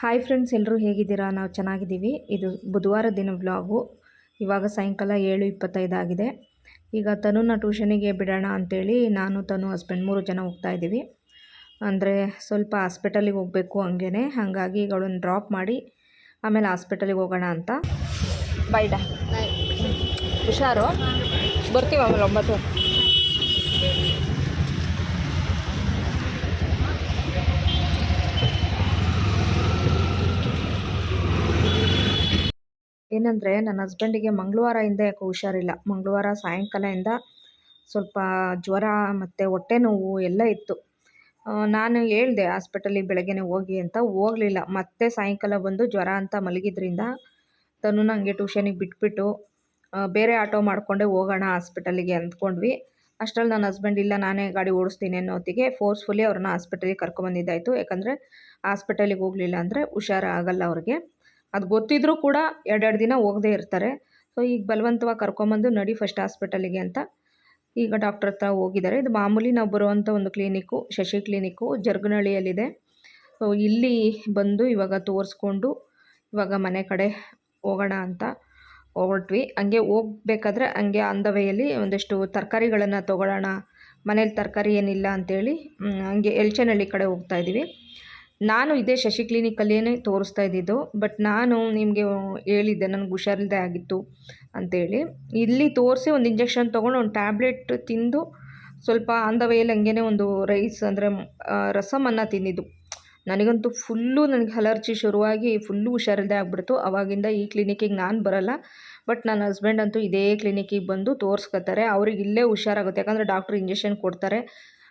Hi friends ಎಲ್ಲರೂ ಹೇಗಿದ್ದೀರಾ? ನಾವು ಚೆನ್ನಾಗಿದ್ದೀವಿ. ಇದು ಬುಧವಾರ ದಿನ ವ್ಲಾಗು ಇವಾಗ ಸಾಯಂಕಾಲ ಏಳು ಇಪ್ಪತ್ತೈದು ಆಗಿದೆ. ಈಗ ತನುನ ಟ್ಯೂಷನಿಗೆ ಬಿಡೋಣ ಅಂತೇಳಿ ನಾನು, ತನು ಹಸ್ಬೆಂಡ್ ಮೂರು ಜನ ಹೋಗ್ತಾ ಇದ್ದೀವಿ. ಅಂದರೆ ಸ್ವಲ್ಪ ಹಾಸ್ಪಿಟಲಿಗೆ ಹೋಗಬೇಕು ಹಂಗೇ ಹಾಗಾಗಿ ಈಗ ಅವಳನ್ನು ಡ್ರಾಪ್ ಮಾಡಿ ಆಮೇಲೆ ಹಾಸ್ಪಿಟಲಿಗೆ ಹೋಗೋಣ ಅಂತ. ಬೈಡ ಹುಷಾರು? ಬರ್ತೀವಿ ಆಮೇಲೆ ಒಂಬತ್ತು ಏನಂದರೆ ನನ್ನ ಹಸ್ಬೆಂಡಿಗೆ ಮಂಗಳವಾರದಿಂದ ಯಾಕೋ ಹುಷಾರಿಲ್ಲ. ಮಂಗಳವಾರ ಸಾಯಂಕಾಲದಿಂದ ಸ್ವಲ್ಪ ಜ್ವರ ಮತ್ತು ಹೊಟ್ಟೆ ನೋವು ಎಲ್ಲ ಇತ್ತು. ನಾನು ಹೇಳಿದೆ ಹಾಸ್ಪಿಟಲಿಗೆ ಬೆಳಗ್ಗೆನೇ ಹೋಗಿ ಅಂತ ಹೋಗಲಿಲ್ಲ. ಮತ್ತೆ ಸಾಯಂಕಾಲ ಬಂದು ಜ್ವರ ಅಂತ ಮಲಗಿದ್ರಿಂದ ತನು ನನಗೆ ಟ್ಯೂಷನಿಗೆ ಬಿಟ್ಬಿಟ್ಟು ಬೇರೆ ಆಟೋ ಮಾಡಿಕೊಂಡೇ ಹೋಗೋಣ ಹಾಸ್ಪಿಟಲಿಗೆ ಅಂದ್ಕೊಂಡ್ವಿ. ಅಷ್ಟರಲ್ಲಿ ನನ್ನ ಹಸ್ಬೆಂಡ್, ಇಲ್ಲ, ನಾನೇ ಗಾಡಿ ಓಡಿಸ್ತೀನಿ ಅನ್ನೋ ಹೊತ್ತಿಗೆ ಫೋರ್ಸ್ಫುಲಿ ಅವ್ರನ್ನ ಹಾಸ್ಪಿಟಲಿಗೆ ಕರ್ಕೊಂಬಂದಿದ್ದಾಯಿತು. ಯಾಕಂದರೆ ಹಾಸ್ಪಿಟಲಿಗೆ ಹೋಗಲಿಲ್ಲ ಅಂದರೆ ಹುಷಾರಾಗಲ್ಲ ಅವ್ರಿಗೆ. ಅದು ಗೊತ್ತಿದ್ರೂ ಕೂಡ ಎರಡೆರಡು ದಿನ ಹೋಗದೇ ಇರ್ತಾರೆ. ಸೊ ಈಗ ಬಲವಂತವಾಗಿ ಕರ್ಕೊಂಬಂದು ನಡಿ ಫಸ್ಟ್ ಹಾಸ್ಪಿಟಲಿಗೆ ಅಂತ. ಈಗ ಡಾಕ್ಟರ್ ಹತ್ರ ಹೋಗಿದ್ದಾರೆ. ಇದು ಮಾಮೂಲಿ ನಾವು ಬರುವಂಥ ಒಂದು ಕ್ಲಿನಿಕ್ಕು ಶಶಿ ಕ್ಲಿನಿಕ್ಕು ಜರ್ಗನಹಳ್ಳಿಯಲ್ಲಿದೆ. ಸೊ ಇಲ್ಲಿ ಬಂದು ಇವಾಗ ತೋರಿಸ್ಕೊಂಡು ಇವಾಗ ಮನೆ ಕಡೆ ಹೋಗೋಣ ಅಂತ ಹೊರಟ್ವಿ. ಹಂಗೆ ಹೋಗ್ಬೇಕಾದ್ರೆ ಹಂಗೆ ಆನ್ ದ ಒಂದಷ್ಟು ತರಕಾರಿಗಳನ್ನು ತೊಗೊಳ್ಳೋಣ ಮನೇಲಿ ತರಕಾರಿ ಏನಿಲ್ಲ ಅಂತೇಳಿ ಮ್, ಹಂಗೆ ಎಲ್ಚನಹಳ್ಳಿ ಕಡೆ ಹೋಗ್ತಾ ಇದ್ದೀವಿ. ನಾನು ಇದೇ ಶಶಿ ಕ್ಲಿನಿಕಲ್ಲೇ ತೋರಿಸ್ತಾ ಇದ್ದಿದ್ದು, ಬಟ್ ನಾನು ನಿಮಗೆ ಹೇಳಿದ್ದೆ, ನನಗೆ ಹುಷಾರಿಲ್ಲದೆ ಆಗಿತ್ತು ಅಂತೇಳಿ. ಇಲ್ಲಿ ತೋರಿಸಿ ಒಂದು ಇಂಜೆಕ್ಷನ್ ತೊಗೊಂಡು ಒಂದು ಟ್ಯಾಬ್ಲೆಟ್ ತಿಂದು ಸ್ವಲ್ಪ ಆನ್ ದ ಒಂದು ರೈಸ್ ಅಂದರೆ ರಸಮನ್ನ ತಿಂದಿದ್ದು. ನನಗಂತೂ ಫುಲ್ಲು ನನಗೆ ಅಲರ್ಜಿ ಶುರುವಾಗಿ ಫುಲ್ಲು ಹುಷಾರಿಲ್ಲದೆ ಆಗಿಬಿಡ್ತು. ಅವಾಗಿಂದ ಈ ಕ್ಲಿನಿಕ್ಕಿಗೆ ನಾನು ಬರಲ್ಲ. ಬಟ್ ನನ್ನ ಹಸ್ಬೆಂಡ್ ಅಂತೂ ಇದೇ ಕ್ಲಿನಿಕ್ಕಿಗೆ ಬಂದು ತೋರಿಸ್ಕೊತಾರೆ. ಅವ್ರಿಗೆ ಇಲ್ಲೇ ಹುಷಾರಾಗುತ್ತೆ. ಯಾಕಂದರೆ ಡಾಕ್ಟ್ರ್ ಇಂಜೆಕ್ಷನ್ ಕೊಡ್ತಾರೆ.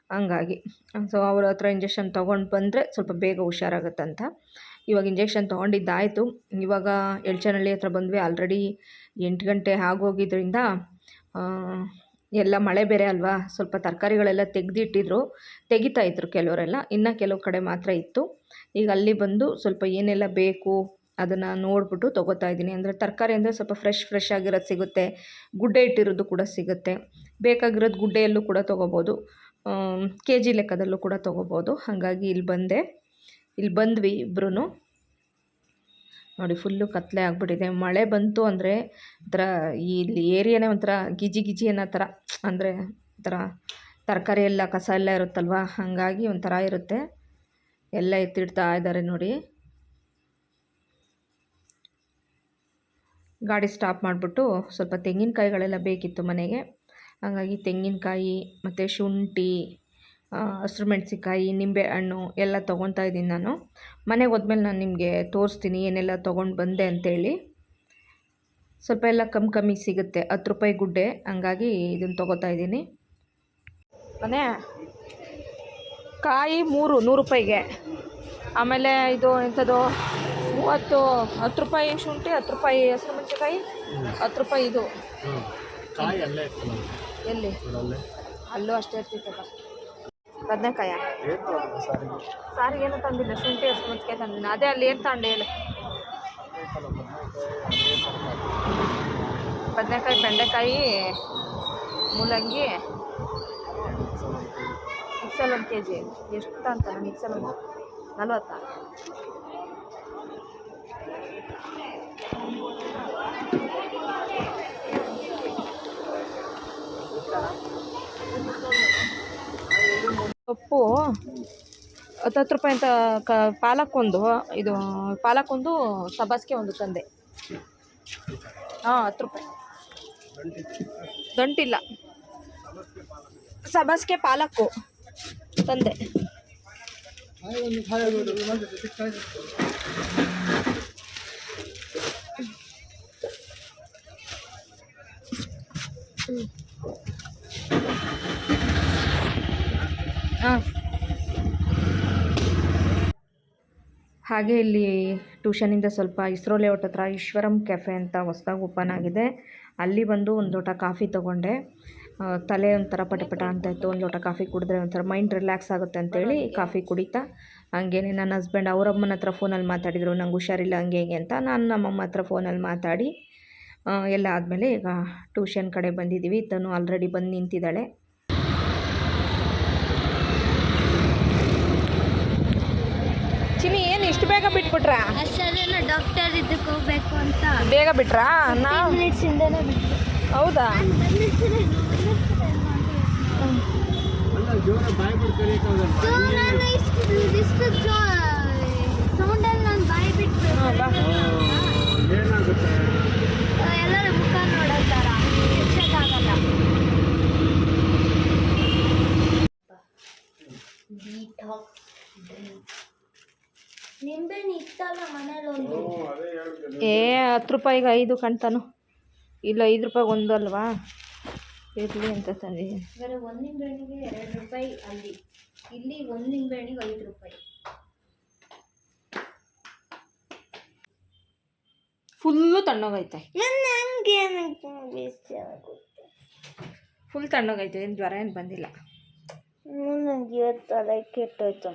ಹಂಗಾಗಿ. ಸೊ ಅವ್ರ ಹತ್ರ ಇಂಜೆಕ್ಷನ್ ತೊಗೊಂಡು ಬಂದರೆ ಸ್ವಲ್ಪ ಬೇಗ ಹುಷಾರಾಗುತ್ತಂತ. ಇವಾಗ ಇಂಜೆಕ್ಷನ್ ತೊಗೊಂಡಿದ್ದಾಯಿತು. ಇವಾಗ ಎಳ್ಚನಹಳ್ಳಿ ಹತ್ರ ಬಂದ್ವಿ. ಆಲ್ರೆಡಿ ಎಂಟು ಗಂಟೆ ಆಗೋಗಿದ್ದರಿಂದ ಎಲ್ಲ ಮಳೆ ಬೇರೆ ಅಲ್ವಾ? ಸ್ವಲ್ಪ ತರಕಾರಿಗಳೆಲ್ಲ ತೆಗೆದಿಟ್ಟಿದ್ರು. ತೆಗಿತಾ ಇದ್ರು ಕೆಲವರೆಲ್ಲ. ಇನ್ನು ಕೆಲವು ಕಡೆ ಮಾತ್ರ ಇತ್ತು. ಈಗ ಅಲ್ಲಿ ಬಂದು ಸ್ವಲ್ಪ ಏನೆಲ್ಲ ಬೇಕು ಅದನ್ನು ನೋಡಿಬಿಟ್ಟು ತೊಗೋತಾ ಇದ್ದೀನಿ. ಅಂದರೆ ತರಕಾರಿ ಅಂದರೆ ಸ್ವಲ್ಪ ಫ್ರೆಶ್ ಫ್ರೆಶ್ ಆಗಿರೋದು ಸಿಗುತ್ತೆ. ಗುಡ್ಡೆ ಇಟ್ಟಿರೋದು ಕೂಡ ಸಿಗುತ್ತೆ. ಬೇಕಾಗಿರೋದು ಗುಡ್ಡೆಯಲ್ಲೂ ಕೂಡ ತೊಗೋಬೋದು. ಕೆ ಜಿ ಲೆಕ್ಕದಲ್ಲೂ ಕೂಡ ತೊಗೋಬೋದು. ಹಾಗಾಗಿ ಇಲ್ಲಿ ಬಂದೆ. ಇಲ್ಲಿ ಬಂದ್ವಿ ಇಬ್ಬರೂ ನೋಡಿ, ಫುಲ್ಲು ಕತ್ತಲೆ ಆಗಿಬಿಟ್ಟಿದೆ. ಮಳೆ ಬಂತು ಅಂದರೆ ಒಂಥರ ಇಲ್ಲಿ ಏರಿಯಾನೇ ಒಂಥರ ಗಿಜಿ ಗಿಜಿ ಅನ್ನೋ ಥರ. ಅಂದರೆ ಒಂಥರ ತರಕಾರಿ ಎಲ್ಲ, ಕಸ ಎಲ್ಲ ಇರುತ್ತಲ್ವ? ಹಾಗಾಗಿ ಒಂಥರ ಇರುತ್ತೆ. ಎಲ್ಲ ಎತ್ತಿಡ್ತಾ ಇದ್ದಾರೆ ನೋಡಿ. ಗಾಡಿ ಸ್ಟಾಪ್ ಮಾಡಿಬಿಟ್ಟು ಸ್ವಲ್ಪ ತೆಂಗಿನಕಾಯಿಗಳೆಲ್ಲ ಬೇಕಿತ್ತು ಮನೆಗೆ. ಹಾಗಾಗಿ ತೆಂಗಿನಕಾಯಿ, ಮತ್ತು ಶುಂಠಿ ಹಸಿರು ಮೆಣಸಿನ್ಕಾಯಿ ನಿಂಬೆ ಹಣ್ಣು ಎಲ್ಲ ತೊಗೊತಾ ಇದ್ದೀನಿ ನಾನು. ಮನೆಗೆ ಹೋದ್ಮೇಲೆ ನಾನು ನಿಮಗೆ ತೋರಿಸ್ತೀನಿ ಏನೆಲ್ಲ ತೊಗೊಂಡು ಬಂದೆ ಅಂತೇಳಿ. ಸ್ವಲ್ಪ ಎಲ್ಲ ಕಮ್ಮಿ ಕಮ್ಮಿ ಸಿಗುತ್ತೆ, ಹತ್ತು ರೂಪಾಯಿ ಗುಡ್ಡೆ, ಹಂಗಾಗಿ ಇದನ್ನು ತೊಗೋತಾ ಇದ್ದೀನಿ. ಮನೆ? ಕಾಯಿ ಮೂರು, ನೂರು ರೂಪಾಯಿಗೆ. ಆಮೇಲೆ ಇದು ಎಂಥದ್ದು ಮೂವತ್ತು, ಹತ್ತು ರೂಪಾಯಿ ಶುಂಠಿ, ಹತ್ತು ರೂಪಾಯಿ ಹಸಿರು ಮೆಣಸಿನ್ಕಾಯಿ ಹತ್ತು ರೂಪಾಯಿ ಇದು. ಎಲ್ಲಿ? ಅಲ್ಲೂ ಅಷ್ಟೇ ಇರ್ತಿತ್ತಲ್ಲ ಬದನೆಕಾಯ? ಸಾರಿಗೆ? ಏನು ತಂದಿಲ್ಲ ಶುಂಠಿ ಹಸಿರು ಮೆಣಸಿನ್ಕಾಯಿ ತಂದಿಲ್ಲ ಅದೇ ಅಲ್ಲಿ ಏನು ತಗೊಂಡೆ ಹೇಳಿ. ಬದನೆಕಾಯಿ ಬೆಂಡೆಕಾಯಿ ಮೂಲಂಗಿ ಮಿಕ್ಸಲ್ ಒಂದು ಕೆ ಜಿ ಎಷ್ಟು ಅಂತ ಮಿಕ್ಸಲ್ ಒಂದು ನಲ್ವತ್ತಾ? ಸೊಪ್ಪು ಹತ್ತತ್ತು ರೂಪಾಯಿ ಅಂತ ಕ ಪಾಲಕ್ಕೊಂದು ಇದು ಪಾಲಕ್ಕೊಂದು ಸಬಾಸ್ಗೆ ಒಂದು ತಂದೆ. ಹಾಂ, ಹತ್ತು ರೂಪಾಯಿ. ದಂಟಿಲ್ಲ. ಸಬಾಸ್ಗೆ ಪಾಲಕ್ಕು ತಂದೆ. ಹಾಗೆ ಇಲ್ಲಿ ಟ್ಯೂಷನಿಂದ ಸ್ವಲ್ಪ ಇಸ್ರೋ ಲೇಔಟ್ ಹತ್ರ ಈಶ್ವರಂ ಕೆಫೆ ಅಂತ ಹೊಸ್ದಾಗಿ ಓಪನ್ ಆಗಿದೆ. ಅಲ್ಲಿ ಬಂದು ಒಂದು ಲೋಟ ಕಾಫಿ ತೊಗೊಂಡೆ. ತಲೆ ಒಂಥರ ಪಟಪಟ ಅಂತ ಇತ್ತು. ಒಂದು ಲೋಟ ಕಾಫಿ ಕುಡಿದ್ರೆ ಒಂಥರ ಮೈಂಡ್ ರಿಲ್ಯಾಕ್ಸ್ ಆಗುತ್ತೆ ಅಂತೇಳಿ ಕಾಫಿ ಕುಡಿತಾ, ಹಂಗೇನೆ ನನ್ನ ಹಸ್ಬೆಂಡ್ ಅವರಮ್ಮನ ಹತ್ರ ಫೋನಲ್ಲಿ ಮಾತಾಡಿದರು. ನಂಗೆ ಹುಷಾರಿಲ್ಲ, ಹಂಗೆ ಹಿಂಗೆ ಅಂತ ನಾನು ನಮ್ಮಮ್ಮ ಹತ್ರ ಫೋನಲ್ಲಿ ಮಾತಾಡಿ ಎಲ್ಲ ಆದಮೇಲೆ ಈಗ ಟ್ಯೂಷನ್ ಕಡೆ ಬಂದಿದ್ದೀವಿ ತನು ಆಲ್ರೆಡಿ ಬಂದು ನಿಂತಿದ್ದಾಳೆ ಚಿನಿ ಏನು ಇಷ್ಟು ಬೇಗ ಬಿಟ್ಬಿಟ್ರ? ಅಷ್ಟೇನ ಡಾಕ್ಟರ್ ಇದಕ್ಕೆ ಹೋಗ್ಬೇಕು ಅಂತ. ಬೇಗ ಬಿಟ್ರಾ? ನಾವು ಮಿನಿಟ್ಸ್ ಇಂದನೇ ಹೌದಾ? ಸೌಂಡಲ್ಲಿ ನಾನು ಬಾಯಿ ಎಲ್ಲರ ಮುಖ ನೋಡೋ ಥರ ಎಚ್ಚಕ್ಕಾಗಲ್ಲ ನಿಂಬೆಹಣ್ಣು ಇತ್ತಲ್ಲ ಮನೇಲಿ ಒಂದು ಅದೇ ಹೇಳ್ತೀನಿ ಏ ಹತ್ತು ರೂಪಾಯಿಗೆ ಐದು ಕಣ್ತಾನು ಇಲ್ಲ ಐದು ರೂಪಾಯಿಗೆ ಒಂದು ಅಲ್ವಾ? ಇರಲಿ ಅಂತ ತಂದಿ. ಬರೀ ಒಂದು ನಿಂಬೆಹಣ್ಣಿಗೆ ಎರಡು ರೂಪಾಯಿ ಅಲ್ಲಿ. ಇಲ್ಲಿ ಒಂದು ನಿಂಬೆಹಣ್ಣಿಗೆ ಐದು ರೂಪಾಯಿ. ಫುಲ್ಲು ತಣ್ಣಗೈತೆ ಫುಲ್ ತಣ್ಣಗೈತೆ ಏನು ಜ್ವರ ಏನು ಬಂದಿಲ್ಲ. ನನಗೆ ಇವತ್ತು ತಲೆ ಕೆಟ್ಟೋಯ್ತು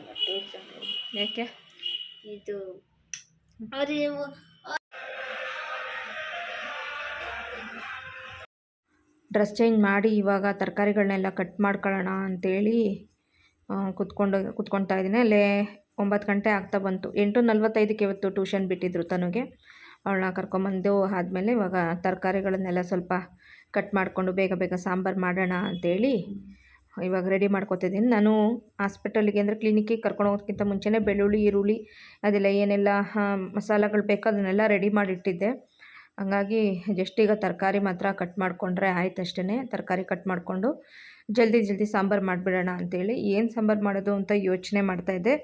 ಯಾಕೆ? ಇದು, ಅವ್ರು ಡ್ರೆಸ್ ಚೇಂಜ್ ಮಾಡಿ ಇವಾಗ ತರಕಾರಿಗಳನ್ನೆಲ್ಲ ಕಟ್ ಮಾಡ್ಕೊಳ್ಳೋಣ ಅಂತೇಳಿ ಕುತ್ಕೊಂಡು, ಕುತ್ಕೊಳ್ತಾ ಇದ್ದೀನಿ. ಅಲ್ಲೇ ಒಂಬತ್ತು ಗಂಟೆ ಆಗ್ತಾ ಬಂತು. ಎಂಟು ನಲ್ವತ್ತೈದಕ್ಕೆ ಇವತ್ತು ಟ್ಯೂಷನ್ ಬಿಟ್ಟಿದ್ರು ತನಗೆ. ಅವಳನ್ನ ಕರ್ಕೊಂಬಂದು ಆದಮೇಲೆ ಇವಾಗ ತರಕಾರಿಗಳನ್ನೆಲ್ಲ ಸ್ವಲ್ಪ ಕಟ್ ಮಾಡಿಕೊಂಡು ಬೇಗ ಬೇಗ ಸಾಂಬಾರು ಮಾಡೋಣ ಅಂತೇಳಿ ಇವಾಗ ರೆಡಿ ಮಾಡ್ಕೊತಿದ್ದೀನಿ ನಾನು ಹಾಸ್ಪಿಟಲಿಗೆ ಅಂದರೆ ಕ್ಲಿನಿಕ್ಕಿಗೆ ಕರ್ಕೊಂಡು ಹೋಗೋದಕ್ಕಿಂತ ಮುಂಚೆನೇ ಬೆಳ್ಳುಳ್ಳಿ, ಈರುಳ್ಳಿ, ಅದೆಲ್ಲ ಏನೆಲ್ಲ ಮಸಾಲೆಗಳು ಬೇಕೋ ಅದನ್ನೆಲ್ಲ ರೆಡಿ ಮಾಡಿಟ್ಟಿದ್ದೆ. ಹಂಗಾಗಿ ಜಸ್ಟ್ ಈಗ ತರಕಾರಿ ಮಾತ್ರ ಕಟ್ ಮಾಡಿಕೊಂಡ್ರೆ ಆಯ್ತು ಅಷ್ಟೇ ತರಕಾರಿ ಕಟ್ ಮಾಡಿಕೊಂಡು ಜಲ್ದಿ ಜಲ್ದಿ ಸಾಂಬಾರು ಮಾಡಿಬಿಡೋಣ ಅಂತೇಳಿ ಏನು ಸಾಂಬಾರು ಮಾಡೋದು ಅಂತ ಯೋಚನೆ ಮಾಡ್ತಾಯಿದ್ದೆ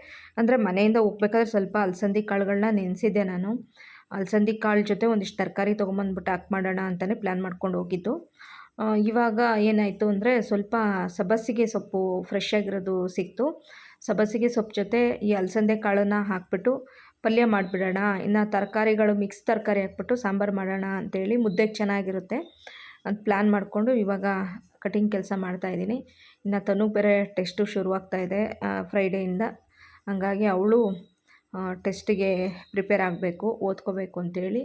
ಅಂದರೆ ಮನೆಯಿಂದ ಹೋಗ್ಬೇಕಾದ್ರೆ ಸ್ವಲ್ಪ ಅಲಸಂದಿ ಕಾಳುಗಳನ್ನ ನೆನೆಸಿದ್ದೆ ನಾನು. ಅಲಸಂದಿ ಕಾಳು ಜೊತೆ ಒಂದಿಷ್ಟು ತರಕಾರಿ ತೊಗೊಂಬಂದ್ಬಿಟ್ಟು ಹಾಕಿ ಮಾಡೋಣ ಅಂತಲೇ ಪ್ಲ್ಯಾನ್ ಮಾಡ್ಕೊಂಡು ಹೋಗಿದ್ದು. ಇವಾಗ ಏನಾಯಿತು ಅಂದರೆ ಸ್ವಲ್ಪ ಸಬ್ಬಸಿಗೆ ಸೊಪ್ಪು ಫ್ರೆಶ್ ಆಗಿರೋದು ಸಿಕ್ತು. ಸಬ್ಬಸಿಗೆ ಸೊಪ್ಪು ಜೊತೆ ಈ ಅಲಸಂದೆ ಕಾಳನ್ನು ಹಾಕ್ಬಿಟ್ಟು ಪಲ್ಯ ಮಾಡಿಬಿಡೋಣ. ಇನ್ನು ತರಕಾರಿಗಳು ಮಿಕ್ಸ್ ತರಕಾರಿ ಹಾಕ್ಬಿಟ್ಟು ಸಾಂಬಾರು ಮಾಡೋಣ ಅಂತೇಳಿ ಮುದ್ದೆಗೆ ಚೆನ್ನಾಗಿರುತ್ತೆ. ಅಂತ ಪ್ಲ್ಯಾನ್ ಮಾಡಿಕೊಂಡು ಇವಾಗ ಕಟಿಂಗ್ ಕೆಲಸ ಮಾಡ್ತಾಯಿದ್ದೀನಿ ಇನ್ನು ತನು ಬೇರೆ ಟೆಸ್ಟು ಶುರುವಾಗ್ತಾ ಇದೆ ಫ್ರೈಡೆಯಿಂದ ಹಂಗಾಗಿ ಅವಳು ಟೆಸ್ಟಿಗೆ ಪ್ರಿಪೇರ್ ಆಗಬೇಕು, ಓದ್ಕೋಬೇಕು ಅಂತೇಳಿ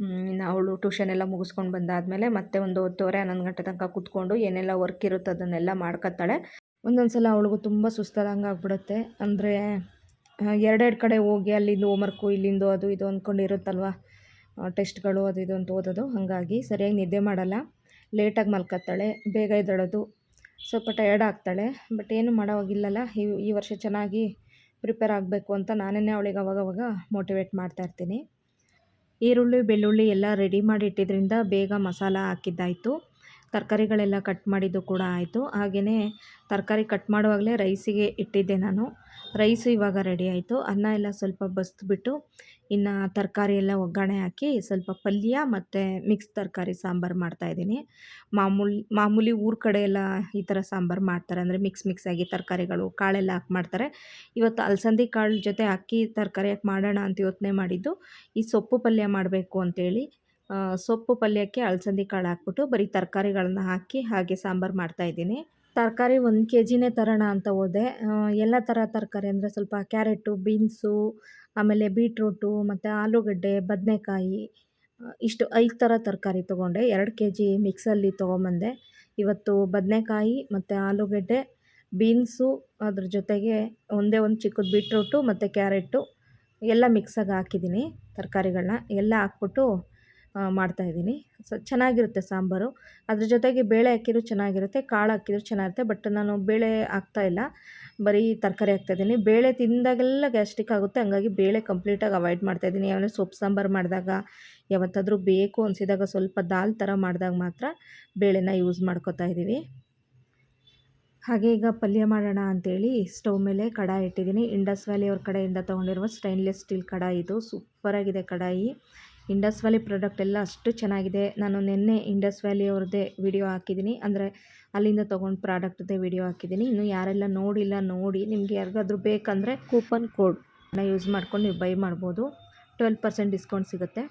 ಇನ್ನು ಅವಳು ಟ್ಯೂಷನ್ ಎಲ್ಲ ಮುಗಿಸ್ಕೊಂಡು ಬಂದಾದಮೇಲೆ ಮತ್ತೆ ಒಂದು ಹತ್ತುವರೆ, ಹನ್ನೊಂದು ಗಂಟೆ ತನಕ ಕೂತ್ಕೊಂಡು ಏನೆಲ್ಲ ವರ್ಕ್ ಇರುತ್ತೆ ಅದನ್ನೆಲ್ಲ ಮಾಡ್ಕೊತಾಳೆ. ಒಂದೊಂದು ಸಲ ಅವಳಿಗೂ ತುಂಬ ಸುಸ್ತಾದಂಗೆ ಆಗ್ಬಿಡುತ್ತೆ. ಅಂದರೆ ಎರಡೆರಡು ಕಡೆ ಹೋಗಿ ಅಲ್ಲಿಂದ ಹೋಮ್ವರ್ಕು ಇಲ್ಲಿಂದು ಅದು ಇದು ಅಂದ್ಕೊಂಡಿರುತ್ತಲ್ವ ಟೆಸ್ಟ್ಗಳು ಅದು ಇದು ಅಂತ ಓದೋದು. ಹಾಗಾಗಿ ಸರಿಯಾಗಿ ನಿದ್ದೆ ಮಾಡಲ್ಲ. ಲೇಟಾಗಿ ಮಲ್ಕತ್ತಾಳೆ ಬೇಗ ಎದ್ದೇಳೋದು. ಸ್ವಲ್ಪ ಟಯರ್ಡ್ ಆಗ್ತಾಳೆ. ಬಟ್ ಏನು ಮಾಡೋವಾಗಿಲ್ಲಲ್ಲ. ಈ ಈ ವರ್ಷ ಚೆನ್ನಾಗಿ ಪ್ರಿಪೇರ್ ಆಗಬೇಕು ಅಂತ ನಾನೇ ಅವಳಿಗೆ ಅವಾಗವಾಗ ಮೋಟಿವೇಟ್ ಮಾಡ್ತಾ ಇರ್ತೀನಿ. ಈರುಳ್ಳಿ ಬೆಳ್ಳುಳ್ಳಿ ಎಲ್ಲ ರೆಡಿ ಮಾಡಿ ಇಟ್ಟಿದ್ರಿಂದ ಬೇಗ ಮಸಾಲ ಹಾಕಿದ್ದಾಯಿತು. ತರಕಾರಿಗಳೆಲ್ಲ ಕಟ್ ಮಾಡಿದ್ದು ಕೂಡ ಆಯಿತು. ಹಾಗೆಯೇ ತರಕಾರಿ ಕಟ್ ಮಾಡುವಾಗಲೇ ರೈಸಿಗೆ ಇಟ್ಟಿದ್ದೆ ನಾನು. ರೈಸು ಇವಾಗ ರೆಡಿ ಆಯಿತು. ಅನ್ನ ಎಲ್ಲ ಸ್ವಲ್ಪ ಬಸ್ದುಬಿಟ್ಟು ಇನ್ನು ತರಕಾರಿ ಎಲ್ಲ ಒಗ್ಗರಣೆ ಹಾಕಿ ಸ್ವಲ್ಪ ಪಲ್ಯ ಮತ್ತು ಮಿಕ್ಸ್ ತರಕಾರಿ ಸಾಂಬಾರು ಮಾಡ್ತಾಯಿದ್ದೀನಿ ಮಾಮೂಲಿ ಮಾಮೂಲಿ ಊರ ಕಡೆ ಎಲ್ಲ ಈ ಥರ ಸಾಂಬಾರು ಮಾಡ್ತಾರೆ. ಅಂದರೆ ಮಿಕ್ಸ್ ಮಿಕ್ಸಾಗಿ ತರಕಾರಿಗಳು ಕಾಳೆಲ್ಲ ಹಾಕಿ ಮಾಡ್ತಾರೆ. ಇವತ್ತು ಅಲಸಂದಿ ಕಾಳು ಜೊತೆ ಅಕ್ಕಿ ತರಕಾರಿ ಹಾಕಿ ಮಾಡೋಣ ಅಂತ ಯೋಚನೆ ಮಾಡಿದ್ದು. ಈ ಸೊಪ್ಪು ಪಲ್ಯ ಮಾಡಬೇಕು ಅಂತೇಳಿ. ಸೊಪ್ಪು ಪಲ್ಯಕ್ಕೆ ಅಲಸಂದಿ ಕಾಳು ಹಾಕ್ಬಿಟ್ಟು ಬರೀ ತರಕಾರಿಗಳನ್ನ ಹಾಕಿ ಹಾಗೆ ಸಾಂಬಾರು ಮಾಡ್ತಾಯಿದ್ದೀನಿ ತರಕಾರಿ ಒಂದು ಕೆ ಜಿನೇ ತರೋಣ ಅಂತ ಹೋದೆ. ಎಲ್ಲ ಥರ ತರಕಾರಿ ಅಂದರೆ ಸ್ವಲ್ಪ ಕ್ಯಾರೆಟು, ಬೀನ್ಸು, ಆಮೇಲೆ ಬೀಟ್ರೂಟು, ಮತ್ತು ಆಲೂಗಡ್ಡೆ, ಬದನೆಕಾಯಿ ಇಷ್ಟು ಐದು ಥರ ತರಕಾರಿ ತೊಗೊಂಡೆ. ಎರಡು ಕೆ ಜಿ ಮಿಕ್ಸಲ್ಲಿ ತೊಗೊಂಬಂದೆ. ಇವತ್ತು ಬದನೆಕಾಯಿ ಮತ್ತು ಆಲೂಗಡ್ಡೆ, ಬೀನ್ಸು, ಅದ್ರ ಜೊತೆಗೆ ಒಂದೇ ಒಂದು ಚಿಕ್ಕದು ಬೀಟ್ರೂಟು ಮತ್ತು ಕ್ಯಾರೆಟು ಎಲ್ಲ ಮಿಕ್ಸಾಗಿ ಹಾಕಿದ್ದೀನಿ ತರಕಾರಿಗಳನ್ನ ಎಲ್ಲ ಹಾಕ್ಬಿಟ್ಟು ಮಾಡ್ತಾಯಿದ್ದೀನಿ ಸೊ, ಚೆನ್ನಾಗಿರುತ್ತೆ ಸಾಂಬಾರು. ಅದ್ರ ಜೊತೆಗೆ ಬೇಳೆ ಹಾಕಿದ್ರು ಚೆನ್ನಾಗಿರುತ್ತೆ, ಕಾಳು ಹಾಕಿದ್ರು ಚೆನ್ನಾಗಿರುತ್ತೆ, ಬಟ್ ನಾನು ಬೇಳೆ ಹಾಕ್ತಾಯಿಲ್ಲ ಬರೀ ತರಕಾರಿ ಹಾಕ್ತಾಯಿದ್ದೀನಿ ಬೇಳೆ ತಿಂದಾಗೆಲ್ಲ ಗ್ಯಾಸ್ಟ್ರಿಕ್ ಆಗುತ್ತೆ. ಹಂಗಾಗಿ ಬೇಳೆ ಕಂಪ್ಲೀಟಾಗಿ ಅವಾಯ್ಡ್ ಮಾಡ್ತಾಯಿದ್ದೀನಿ ಯಾವನೇ ಸೊಪ್ಪು ಸಾಂಬಾರು ಮಾಡಿದಾಗ, ಯಾವತ್ತಾದರೂ ಬೇಕು ಅನಿಸಿದಾಗ ಸ್ವಲ್ಪ ದಾಲ್ ಥರ ಮಾಡಿದಾಗ ಮಾತ್ರ ಬೇಳೆನ ಯೂಸ್ ಮಾಡ್ಕೊತಾ ಇದ್ದೀವಿ. ಹಾಗೆ ಈಗ ಪಲ್ಯ ಮಾಡೋಣ ಅಂತೇಳಿ ಸ್ಟವ್ ಮೇಲೆ ಕಡಾಯಿ ಇಟ್ಟಿದ್ದೀನಿ. ಇಂಡಸ್ ವ್ಯಾಲಿ ಅವ್ರ ಕಡೆಯಿಂದ ತೊಗೊಂಡಿರುವ ಸ್ಟೈನ್ಲೆಸ್ ಸ್ಟೀಲ್ ಕಡಾಯಿ ಇದು. ಸೂಪರಾಗಿದೆ ಕಡಾಯಿ. ಇಂಡಸ್ ವ್ಯಾಲಿ ಪ್ರಾಡಕ್ಟ್ ಎಲ್ಲ ಅಷ್ಟು ಚೆನ್ನಾಗಿದೆ. ನಾನು ನಿನ್ನೆ ಇಂಡಸ್ ವ್ಯಾಲಿ ಅವ್ರದ್ದೇ ವಿಡಿಯೋ ಹಾಕಿದ್ದೀನಿ. ಅಂದರೆ ಅಲ್ಲಿಂದ ತೊಗೊಂಡು ಪ್ರಾಡಕ್ಟ್ದೇ ವಿಡಿಯೋ ಹಾಕಿದ್ದೀನಿ. ಇನ್ನು ಯಾರೆಲ್ಲ ನೋಡಿಲ್ಲ ನೋಡಿ ನಿಮಗೆ ಯಾರಿಗಾದ್ರೂ ಬೇಕಂದರೆ ಕೂಪನ್ ಕೋಡ್ನ ಯೂಸ್ ಮಾಡ್ಕೊಂಡು ನೀವು ಬೈ ಮಾಡ್ಬೋದು. ಟ್ವೆಲ್ ಪರ್ಸೆಂಟ್ ಡಿಸ್ಕೌಂಟ್ ಸಿಗುತ್ತೆ.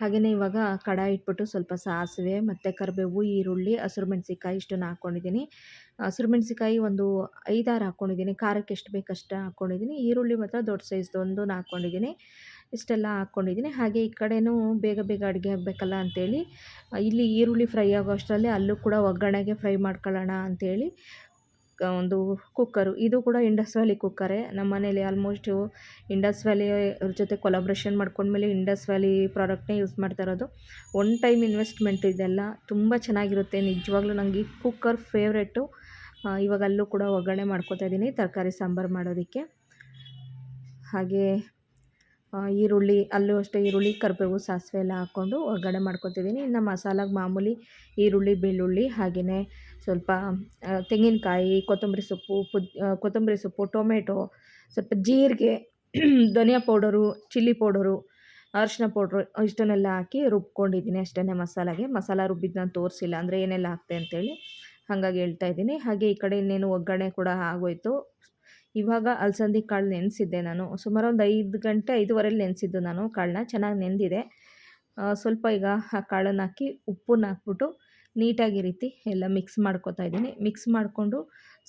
ಹಾಗೆಯೇ ಇವಾಗ ಕಡಾಯಿ ಇಟ್ಬಿಟ್ಟು ಸ್ವಲ್ಪ ಸಾಸಿವೆ ಮತ್ತು ಕರಿಬೇವು ಈರುಳ್ಳಿ ಹಸಿರು ಮೆಣಸಿಕಾಯಿ ಇಷ್ಟನ್ನು ಹಾಕ್ಕೊಂಡಿದ್ದೀನಿ ಹಸಿರು ಮೆಣಸಿಕಾಯಿ ಒಂದು ಐದಾರು ಹಾಕ್ಕೊಂಡಿದ್ದೀನಿ ಖಾರಕ್ಕೆ ಎಷ್ಟು ಬೇಕಷ್ಟು ಹಾಕ್ಕೊಂಡಿದ್ದೀನಿ ಈರುಳ್ಳಿ ಮಾತ್ರ ದೊಡ್ಡ ಸೈಜ್ದು ಒಂದು ಹಾಕ್ಕೊಂಡಿದ್ದೀನಿ ಇಷ್ಟೆಲ್ಲ ಹಾಕ್ಕೊಂಡಿದ್ದೀನಿ. ಹಾಗೆ ಈ ಕಡೆನೂ ಬೇಗ ಬೇಗ ಅಡುಗೆ ಆಗಬೇಕಲ್ಲ ಅಂಥೇಳಿ ಇಲ್ಲಿ ಈರುಳ್ಳಿ ಫ್ರೈ ಆಗೋ ಅಷ್ಟರಲ್ಲಿ ಅಲ್ಲೂ ಕೂಡ ಒಗ್ಗರಣೆಗೆ ಫ್ರೈ ಮಾಡ್ಕೊಳ್ಳೋಣ ಅಂಥೇಳಿ ಒಂದು ಕುಕ್ಕರು. ಇದು ಕೂಡ ಇಂಡಸ್ ವ್ಯಾಲಿ ಕುಕ್ಕರೇ. ನಮ್ಮ ಮನೇಲಿ ಆಲ್ಮೋಸ್ಟು ಇಂಡಸ್ ವ್ಯಾಲಿ ಅವ್ರ ಜೊತೆ ಕೊಲಾಬ್ರೇಷನ್ ಮಾಡ್ಕೊಂಡ್ಮೇಲೆ ಇಂಡಸ್ ವ್ಯಾಲಿ ಪ್ರಾಡಕ್ಟ್ನೇ ಯೂಸ್ ಮಾಡ್ತಾ ಇರೋದು. ಒನ್ ಟೈಮ್ ಇನ್ವೆಸ್ಟ್ಮೆಂಟ್ ಇದೆಲ್ಲ ತುಂಬ ಚೆನ್ನಾಗಿರುತ್ತೆ. ನಿಜವಾಗ್ಲೂ ನನಗೆ ಈ ಕುಕ್ಕರ್ ಫೇವ್ರೇಟು. ಇವಾಗ ಅಲ್ಲೂ ಕೂಡ ಒಗ್ಗರಣೆ ಮಾಡ್ಕೋತಾ ಇದ್ದೀನಿ, ತರಕಾರಿ ಸಾಂಬಾರು ಮಾಡೋದಕ್ಕೆ. ಹಾಗೆ ಈರುಳ್ಳಿ, ಅಲ್ಲೂ ಅಷ್ಟೇ ಈರುಳ್ಳಿ, ಕರಿಬೇವು, ಸಾಸಿವೆ ಎಲ್ಲ ಹಾಕ್ಕೊಂಡು ಒಗ್ಗರಣೆ ಮಾಡ್ಕೊತಿದ್ದೀನಿ. ಇನ್ನು ಮಸಾಲಾಗೆ ಮಾಮೂಲಿ ಈರುಳ್ಳಿ, ಬೆಳ್ಳುಳ್ಳಿ ಹಾಗೆಯೇ ಸ್ವಲ್ಪ ತೆಂಗಿನಕಾಯಿ, ಕೊತ್ತಂಬರಿ ಸೊಪ್ಪು, ಪುದ್ ಕೊತ್ತಂಬರಿ ಸೊಪ್ಪು, ಟೊಮೆಟೊ, ಸ್ವಲ್ಪ ಜೀರಿಗೆ, ಧನಿಯಾ ಪೌಡರು, ಚಿಲ್ಲಿ ಪೌಡರು, ಅರಿಶಿನ ಪೌಡ್ರು ಇಷ್ಟನ್ನೆಲ್ಲ ಹಾಕಿ ರುಬ್ಕೊಂಡಿದ್ದೀನಿ ಅಷ್ಟೇ ಮಸಾಲಾಗೆ. ಮಸಾಲ ರುಬ್ಬಿದ್ದು ನಾನು ತೋರಿಸಿಲ್ಲ, ಅಂದರೆ ಏನೆಲ್ಲ ಹಾಕ್ತೆ ಅಂತೇಳಿ ಹಾಗಾಗಿ ಹೇಳ್ತಾ ಇದ್ದೀನಿ. ಹಾಗೆ ಈ ಕಡೆ ಇನ್ನೇನು ಒಗ್ಗರಣೆ ಕೂಡ ಆಗೋಯ್ತು. ಇವಾಗ ಅಲಸಂದಿ ಕಾಳು ನೆನೆಸಿದ್ದೆ ನಾನು. ಸುಮಾರು ಒಂದು ಐದು ಗಂಟೆ ಐದುವರೆಲಿ ನೆನೆಸಿದ್ದು ನಾನು ಕಾಳನ್ನ ಚೆನ್ನಾಗಿ ನೆಂದಿದೆ. ಸ್ವಲ್ಪ ಈಗ ಆ ಕಾಳನ್ನು ಹಾಕಿ ಉಪ್ಪನ್ನು ಹಾಕ್ಬಿಟ್ಟು ನೀಟಾಗಿ ರೀತಿ ಎಲ್ಲ ಮಿಕ್ಸ್ ಮಾಡ್ಕೊತಾ ಇದ್ದೀನಿ. ಮಿಕ್ಸ್ ಮಾಡಿಕೊಂಡು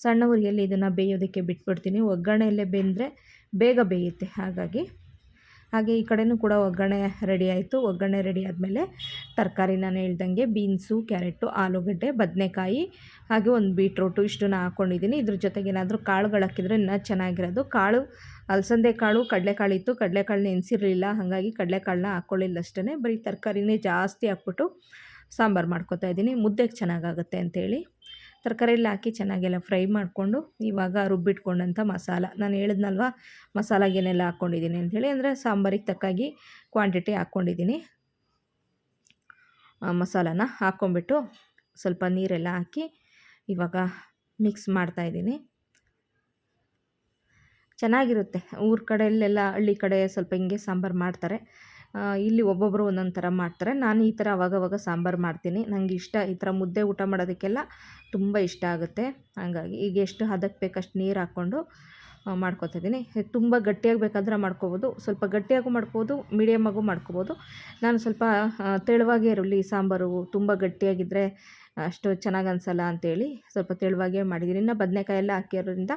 ಸಣ್ಣ ಇದನ್ನು ಬೇಯೋದಕ್ಕೆ ಬಿಟ್ಬಿಡ್ತೀನಿ. ಒಗ್ಗರಣೆಯಲ್ಲೇ ಬೆಂದರೆ ಬೇಗ ಬೇಯುತ್ತೆ. ಹಾಗಾಗಿ ಹಾಗೆ ಈ ಕಡೆಯೂ ಕೂಡ ಒಗ್ಗರಣೆ ರೆಡಿ ಆಯಿತು. ಒಗ್ಗರಣೆ ರೆಡಿ ಆದಮೇಲೆ ತರಕಾರಿ ನಾನು ಹೇಳ್ದಂಗೆ ಬೀನ್ಸು, ಕ್ಯಾರೆಟು, ಆಲೂಗಡ್ಡೆ, ಬದನೆಕಾಯಿ, ಹಾಗೆ ಒಂದು ಬೀಟ್ರೋಟು ಇಷ್ಟನ್ನು ಹಾಕ್ಕೊಂಡಿದ್ದೀನಿ. ಇದ್ರ ಜೊತೆಗೆ ಏನಾದರೂ ಕಾಳುಗಳು ಹಾಕಿದರೆ ಇನ್ನೂ ಚೆನ್ನಾಗಿರೋದು. ಕಾಳು, ಅಲಸಂದೆ ಕಾಳು, ಕಡಲೆಕಾಳು ಇತ್ತು. ಕಡಲೆಕಾಳು ನೆನೆಸಿರಲಿಲ್ಲ ಹಾಗಾಗಿ ಕಡಲೆಕಾಳನ್ನ ಹಾಕ್ಕೊಳ್ಳಿಲ್ಲ ಅಷ್ಟೇ ಬರೀ ತರಕಾರಿನೇ ಜಾಸ್ತಿ ಹಾಕ್ಬಿಟ್ಟು ಸಾಂಬಾರು ಮಾಡ್ಕೊತಾ ಇದ್ದೀನಿ. ಮುದ್ದೆಗೆ ಚೆನ್ನಾಗಾಗುತ್ತೆ ಅಂತೇಳಿ. ತರಕಾರಿ ಎಲ್ಲ ಹಾಕಿ ಚೆನ್ನಾಗೆಲ್ಲ ಫ್ರೈ ಮಾಡಿಕೊಂಡು ಇವಾಗ ರುಬ್ಬಿಟ್ಕೊಂಡಂಥ ಮಸಾಲ. ನಾನು ಹೇಳಿದ್ನಲ್ವ ಮಸಾಲಾಗೇನೆಲ್ಲ ಹಾಕ್ಕೊಂಡಿದ್ದೀನಿ ಅಂಥೇಳಿ. ಅಂದರೆ ಸಾಂಬಾರಿಗೆ ತಕ್ಕಾಗಿ ಕ್ವಾಂಟಿಟಿ ಹಾಕ್ಕೊಂಡಿದ್ದೀನಿ. ಮಸಾಲಾನ ಹಾಕ್ಕೊಂಬಿಟ್ಟು ಸ್ವಲ್ಪ ನೀರೆಲ್ಲ ಹಾಕಿ ಇವಾಗ ಮಿಕ್ಸ್ ಮಾಡ್ತಾಯಿದ್ದೀನಿ ಚೆನ್ನಾಗಿರುತ್ತೆ. ಊರ ಕಡೆಯಲ್ಲೆಲ್ಲ ಹಳ್ಳಿ ಕಡೆ ಸ್ವಲ್ಪ ಹಿಂಗೆ ಸಾಂಬಾರು ಮಾಡ್ತಾರೆ. ಇಲ್ಲಿ ಒಬ್ಬೊಬ್ಬರು ಒಂದೊಂದು ಥರ ಮಾಡ್ತಾರೆ. ನಾನು ಈ ಥರ ಅವಾಗವಾಗ ಸಾಂಬಾರು ಮಾಡ್ತೀನಿ. ನನಗೆ ಇಷ್ಟ ಈ ಥರ ಮುದ್ದೆ ಊಟ ಮಾಡೋದಕ್ಕೆಲ್ಲ ತುಂಬ ಇಷ್ಟ ಆಗುತ್ತೆ. ಹಾಗಾಗಿ ಈಗ ಎಷ್ಟು ಹದಕ್ಕೆ ಬೇಕಷ್ಟು ನೀರು ಹಾಕ್ಕೊಂಡು ಮಾಡ್ಕೋತಿದ್ದೀನಿ ತುಂಬ ಗಟ್ಟಿಯಾಗಿ ಬೇಕಾದ್ರೆ ಮಾಡ್ಕೋಬೋದು. ಸ್ವಲ್ಪ ಗಟ್ಟಿಯಾಗೂ ಮಾಡ್ಬೋದು ಮೀಡಿಯಮಾಗೂ ಮಾಡ್ಕೋಬೋದು. ನಾನು ಸ್ವಲ್ಪ ತೆಳುವಾಗೆ ಇರಲಿ ಸಾಂಬಾರು ತುಂಬ ಗಟ್ಟಿಯಾಗಿದ್ದರೆ ಅಷ್ಟು ಚೆನ್ನಾಗಿ ಅನಿಸಲ್ಲ ಅಂತೇಳಿ ಸ್ವಲ್ಪ ತೆಳುವಾಗೇ ಮಾಡಿದ್ದೀನಿ. ಇನ್ನು ಬದನೆಕಾಯೆಲ್ಲ ಹಾಕಿರೋದ್ರಿಂದ